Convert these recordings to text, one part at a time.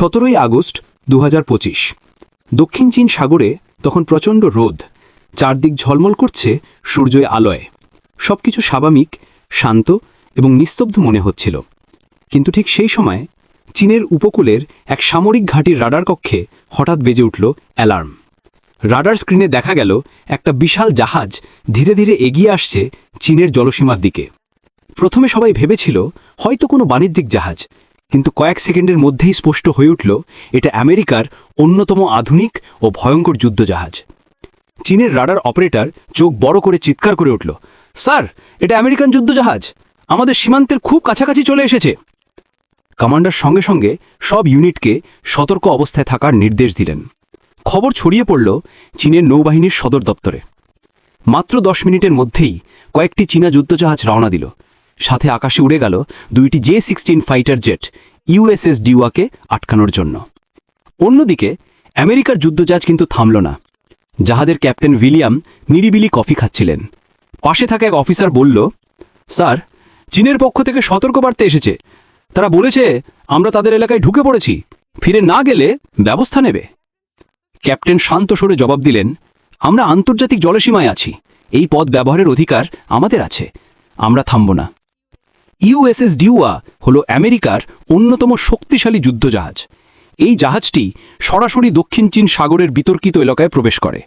সতেরোই আগস্ট দু হাজার পঁচিশ। দক্ষিণ চীন সাগরে তখন প্রচণ্ড রোদ, চারদিক ঝলমল করছে সূর্যের আলোয়। সবকিছু স্বাভাবিক, শান্ত এবং নিস্তব্ধ মনে হচ্ছিল। কিন্তু ঠিক সেই সময় চীনের উপকূলের এক সামরিক ঘাঁটির রাডার কক্ষে হঠাৎ বেজে উঠল অ্যালার্ম। রাডার স্ক্রিনে দেখা গেল একটা বিশাল জাহাজ ধীরে ধীরে এগিয়ে আসছে চীনের জলসীমার দিকে। প্রথমে সবাই ভেবেছিল, হয়তো কোনো বাণিজ্যিক জাহাজ কিন্তু কয়েক সেকেন্ডের মধ্যেই স্পষ্ট হয়ে উঠল, এটা আমেরিকার অন্যতম আধুনিক ও ভয়ঙ্কর যুদ্ধজাহাজ। চীনের রাডার অপারেটর চোখ বড় করে চিৎকার করে উঠল, স্যার, এটা আমেরিকান যুদ্ধজাহাজ! আমাদের সীমান্তের খুব কাছাকাছি চলে এসেছে! কমান্ডার সঙ্গে সঙ্গে সব ইউনিটকে সতর্ক অবস্থায় থাকার নির্দেশ দিলেন। খবর ছড়িয়ে পড়ল চীনের নৌবাহিনীর সদর দপ্তরে। মাত্র দশ মিনিটের মধ্যেই কয়েকটি চীনা যুদ্ধজাহাজ রওনা দিল। সাথে আকাশে উড়ে গেল দুইটি J sixteen fighter jet USS ডিওয়াকে আটকানোর জন্য। অন্যদিকে, আমেরিকার যুদ্ধজাহাজ কিন্তু থামল না। জাহাজের ক্যাপ্টেন উইলিয়াম নিরিবিলি কফি খাচ্ছিলেন। পাশে থাকা এক অফিসার বলল, স্যার, চীনের পক্ষ থেকে সতর্কবার্তা এসেছে। তারা বলেছে, আমরা তাদের এলাকায় ঢুকে পড়েছি। ফিরে না গেলে ব্যবস্থা নেবে। ক্যাপ্টেন শান্ত সরে জবাব দিলেন, আমরা আন্তর্জাতিক জলসীমায় আছি। এই পথ ব্যবহারের অধিকার আমাদের আছে। আমরা থামব না। ইউএসএস ডিউয়া হল আমেরিকার অন্যতম শক্তিশালী যুদ্ধজাহাজ। এই জাহাজটি সরাসরি দক্ষিণ চীন সাগরের বিতর্কিত এলাকায় প্রবেশ করে।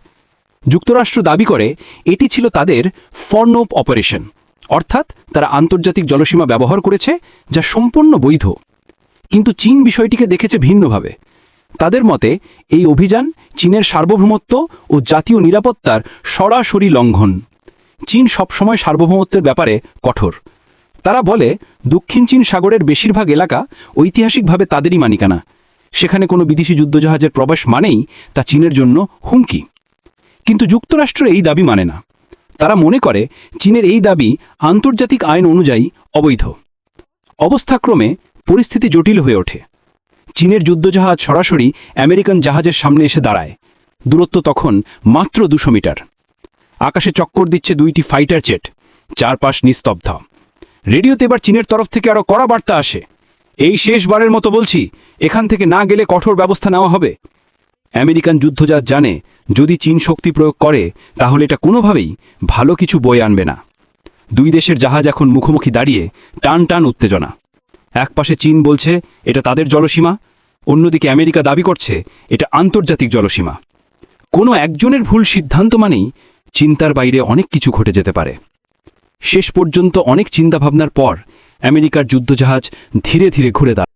যুক্তরাষ্ট্র দাবি করে, এটি ছিল তাদের ফর্নোপ অপারেশন, অর্থাৎ তারা আন্তর্জাতিক জলসীমা ব্যবহার করেছে, যা সম্পূর্ণ বৈধ। কিন্তু চীন বিষয়টিকে দেখেছে ভিন্নভাবে। তাদের মতে, এই অভিযান চীনের সার্বভৌমত্ব ও জাতীয় নিরাপত্তার সরাসরি লঙ্ঘন। চীন সবসময় সার্বভৌমত্বের ব্যাপারে কঠোর। তারা বলে, দক্ষিণ চীন সাগরের বেশিরভাগ এলাকা ঐতিহাসিকভাবে তাদেরই মানিকানা। সেখানে কোনো বিদেশি যুদ্ধজাহাজের প্রবেশ মানেই তা চীনের জন্য হুমকি। কিন্তু যুক্তরাষ্ট্র এই দাবি মানে না। তারা মনে করে, চীনের এই দাবি আন্তর্জাতিক আইন অনুযায়ী অবৈধ। অবস্থাক্রমে পরিস্থিতি জটিল হয়ে ওঠে। চীনের যুদ্ধজাহাজ সরাসরি আমেরিকান জাহাজের সামনে এসে দাঁড়ায়। দূরত্ব তখন মাত্র দুশো মিটার। আকাশে চক্কর দিচ্ছে দুইটি ফাইটার জেট। চারপাশ নিস্তব্ধ। রেডিওতে এবার চীনের তরফ থেকে আরও কড়া বার্তা আসে। এই শেষবারের মতো বলছি, এখান থেকে না গেলে কঠোর ব্যবস্থা নেওয়া হবে। আমেরিকান যুদ্ধজাহাজ জানে, যদি চীন শক্তি প্রয়োগ করে, তাহলে এটা কোনোভাবেই ভালো কিছু বয়ে আনবে না। দুই দেশের জাহাজ এখন মুখোমুখি দাঁড়িয়ে টান টান উত্তেজনা। একপাশে চীন বলছে, এটা তাদের জলসীমা। অন্যদিকে আমেরিকা দাবি করছে, এটা আন্তর্জাতিক জলসীমা। কোনো একজনের ভুল সিদ্ধান্ত মানেই চিন্তার বাইরে অনেক কিছু ঘটে যেতে পারে। শেষ পর্যন্ত অনেক চিন্তাভাবনার পর আমেরিকার যুদ্ধজাহাজ ধীরে ধীরে ঘুরে দাঁড়ায়।